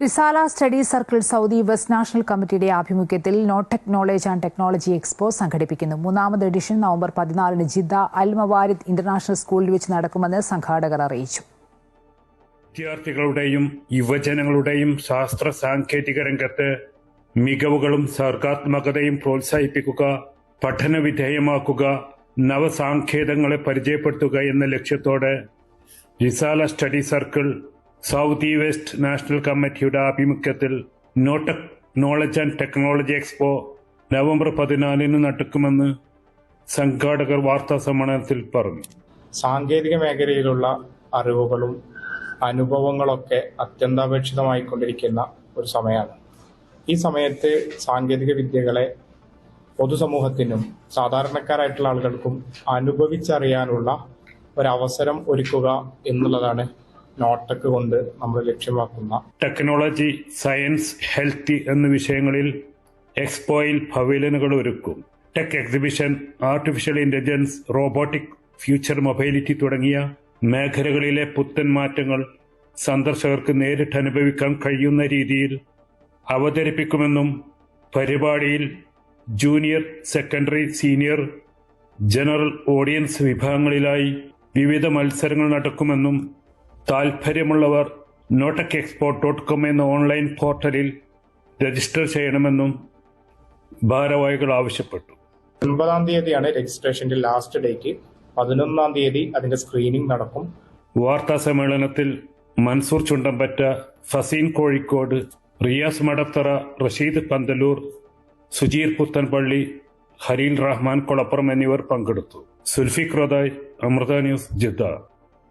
Risala study circle Saudi west national കമ്മിറ്റിയുടെ ആഭിമുഖ്യത്തിൽ no technology and technology expo സംഘടിപ്പിക്കുന്നു. മൂന്നാമത് എഡിഷൻ നവംബർ പതിനാലിന് ജിദ്ദ അൽ മവാരിദ് ഇന്റർനാഷണൽ സ്കൂളിൽ വെച്ച് നടക്കുമെന്ന് സംഘാടകർ അറിയിച്ചു. വിദ്യാർത്ഥികളുടെയും യുവജനങ്ങളുടെയും ശാസ്ത്ര സാങ്കേതിക രംഗത്ത് മികവുകളും സർഗാത്മകതയും പ്രോത്സാഹിപ്പിക്കുക പഠന വിധേയമാക്കുക നവസാങ്കേതങ്ങളെ പരിചയപ്പെടുത്തുക എന്ന ലക്ഷ്യത്തോടെ റിസാല സ്റ്റഡി സർക്കിൾ സൗത്ത് ഈ വെസ്റ്റ് നാഷണൽ കമ്മിറ്റിയുടെ ആഭിമുഖ്യത്തിൽ Notech knowledge and technology expo November പതിനാലിന് നടക്കുമെന്ന് സംഘാടകർ വാർത്താ സമ്മേളനത്തിൽ പറഞ്ഞു. സാങ്കേതിക മേഖലയിലുള്ള അറിവുകളും അനുഭവങ്ങളൊക്കെ അത്യന്താപേക്ഷിതമായി അത്യന്താപേക്ഷിതമായിക്കൊണ്ടിരിക്കുന്ന ഒരു സമയമാണ്. ഈ സമയത്ത് സാങ്കേതിക വിദ്യകളെ പൊതുസമൂഹത്തിനും സാധാരണക്കാരായിട്ടുള്ള ആളുകൾക്കും അനുഭവിച്ചറിയാനുള്ള ഒരവസരം ഒരുക്കുക എന്നുള്ളതാണ് നോട്ടക്ക് കൊണ്ട് നമ്മൾ ലക്ഷ്യമാക്കുന്ന ടെക്നോളജി സയൻസ് ഹെൽത്ത് എന്ന വിഷയങ്ങളിൽ എക്സ്പോയിൽ പവലിയനുകൾ ഒരുക്കും. Tech exhibition artificial intelligence robotic future mobility തുടങ്ങിയ മേഖലകളിലെ പുത്തൻ മാറ്റങ്ങൾ സന്ദർശകർക്ക് നേരിട്ട് അനുഭവിക്കാൻ കഴിയുന്ന രീതിയിൽ അവതരിപ്പിക്കുമെന്നും പരിപാടിയിൽ junior secondary senior general audience വിഭാഗങ്ങളിലായി വിവിധ മത്സരങ്ങൾ നടക്കുമെന്നും താൽപ്പര്യമുള്ളവർ നോട്ടക് എക്സ്പോ ഡോട്ട് കോം എന്ന ഓൺലൈൻ പോർട്ടലിൽ രജിസ്റ്റർ ചെയ്യണമെന്നും ഭാരവാഹികൾ ആവശ്യപ്പെട്ടു. ഒൻപതാം തീയതിയാണ് രജിസ്ട്രേഷന്റെ ലാസ്റ്റ് ഡേറ്റ്. പതിനൊന്നാം തീയതി അതിന്റെ സ്ക്രീനിംഗ് നടക്കും. വാർത്താ സമ്മേളനത്തിൽ മൻസൂർ ചുണ്ടമ്പറ്റ ഫസീൻ കോഴിക്കോട് റിയാസ് മടത്തറ റഷീദ് പന്തലൂർ സുജീർ പുത്തൻപള്ളി ഹരീൽ റഹ്മാൻ കൊളപ്പുറം എന്നിവർ പങ്കെടുത്തു. Sulfik Rodai Amrita news Jeddah.